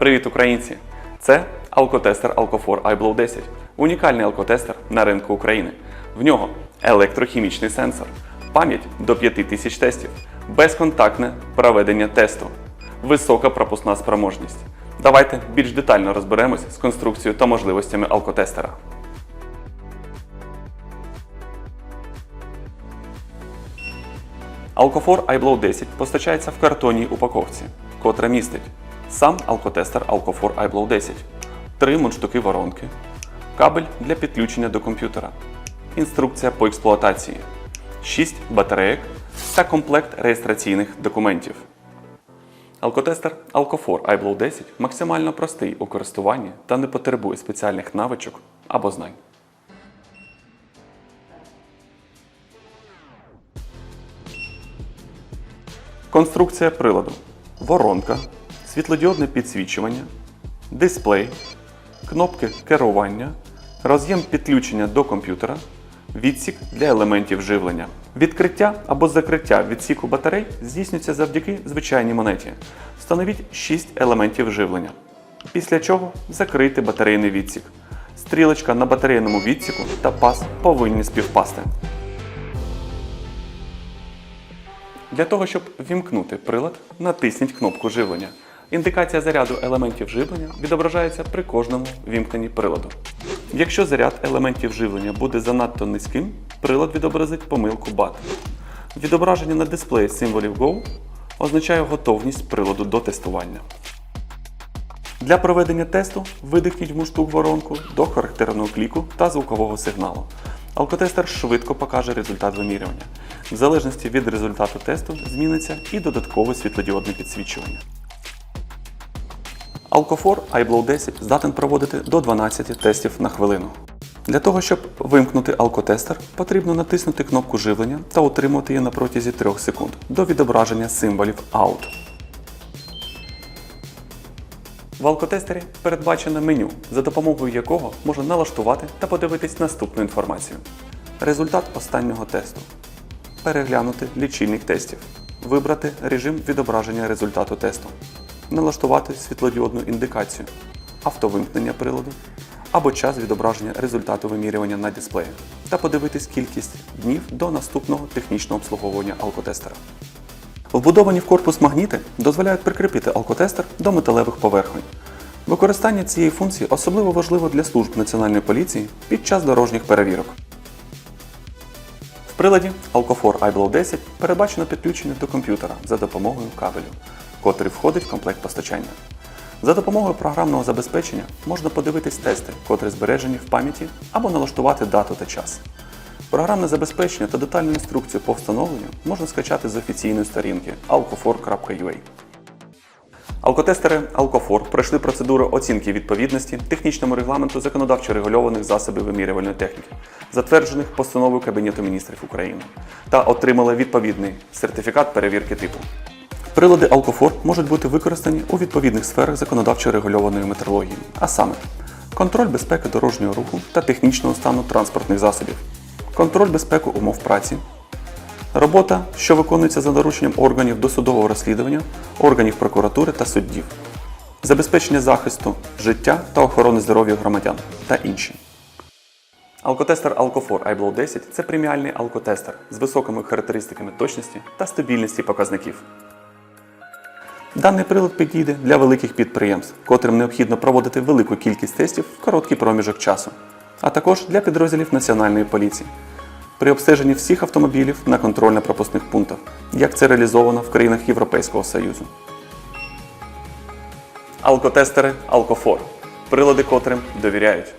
Привіт, українці! Це алкотестер Alcofor iBlow 10. Унікальний алкотестер на ринку України. В нього електрохімічний сенсор, пам'ять до 5000 тестів, безконтактне проведення тесту, висока пропускна спроможність. Давайте більш детально розберемось з конструкцією та можливостями алкотестера. Alcofor iBlow 10 постачається в картонній упаковці, котра містить сам алкотестер Alcofor iBlow 10, три мундштуки воронки, кабель для підключення до комп'ютера, інструкція по експлуатації, 6 батарейок та комплект реєстраційних документів. Алкотестер Alcofor iBlow 10 максимально простий у користуванні та не потребує спеціальних навичок або знань. Конструкція приладу. Воронка, світлодіодне підсвічування, дисплей, кнопки керування, роз'єм підключення до комп'ютера, відсік для елементів живлення. Відкриття або закриття відсіку батарей здійснюється завдяки звичайній монеті. Встановіть 6 елементів живлення. Після чого закрийте батарейний відсік. Стрілочка на батарейному відсіку та пас повинні співпасти. Для того, щоб вімкнути прилад, натисніть кнопку живлення. Індикація заряду елементів живлення відображається при кожному вімкненні приладу. Якщо заряд елементів живлення буде занадто низьким, прилад відобразить помилку BAT. Відображення на дисплеї символів Go означає готовність приладу до тестування. Для проведення тесту видихніть муштук воронку до характерного кліку та звукового сигналу. Алкотестер швидко покаже результат вимірювання. В залежності від результату тесту зміниться і додаткове світлодіодне підсвічування. Alcofor iBlow 10 здатен проводити до 12 тестів на хвилину. Для того, щоб вимкнути алкотестер, потрібно натиснути кнопку живлення та утримувати її на протязі 3 секунд до відображення символів OUT. В алкотестері передбачено меню, за допомогою якого можна налаштувати та подивитись наступну інформацію. Результат останнього тесту. Переглянути лічильник тестів. Вибрати режим відображення результату тесту. Налаштувати світлодіодну індикацію, автовимкнення приладу або час відображення результату вимірювання на дисплеї та подивитись кількість днів до наступного технічного обслуговування алкотестера. Вбудовані в корпус магніти дозволяють прикріпити алкотестер до металевих поверхонь. Використання цієї функції особливо важливо для служб Національної поліції під час дорожніх перевірок. В приладі Alcofor iBlow 10 передбачено підключення до комп'ютера за допомогою кабелю, котрий входить в комплект постачання. За допомогою програмного забезпечення можна подивитись тести, котрі збережені в пам'яті, або налаштувати дату та час. Програмне забезпечення та детальну інструкцію по встановленню можна скачати з офіційної сторінки alcofor.ua. Алкотестери Alcofor пройшли процедуру оцінки відповідності технічному регламенту законодавчо регульованих засобів вимірювальної техніки, затверджених постановою Кабінету міністрів України, та отримали відповідний сертифікат перевірки типу. Прилади Alcofor можуть бути використані у відповідних сферах законодавчо регульованої метрології, а саме контроль безпеки дорожнього руху та технічного стану транспортних засобів, контроль безпеки умов праці, робота, що виконується за дорученням органів досудового розслідування, органів прокуратури та суддів, забезпечення захисту життя та охорони здоров'я громадян та інші. Алкотестер Alcofor iBlow 10 це преміальний алкотестер з високими характеристиками точності та стабільності показників. Даний прилад підійде для великих підприємств, котрим необхідно проводити велику кількість тестів в короткий проміжок часу, а також для підрозділів Національної поліції. При обстеженні всіх автомобілів на контрольно-пропускних пунктах, як це реалізовано в країнах Європейського Союзу. Алкотестери Alcofor. Прилади котрим довіряють.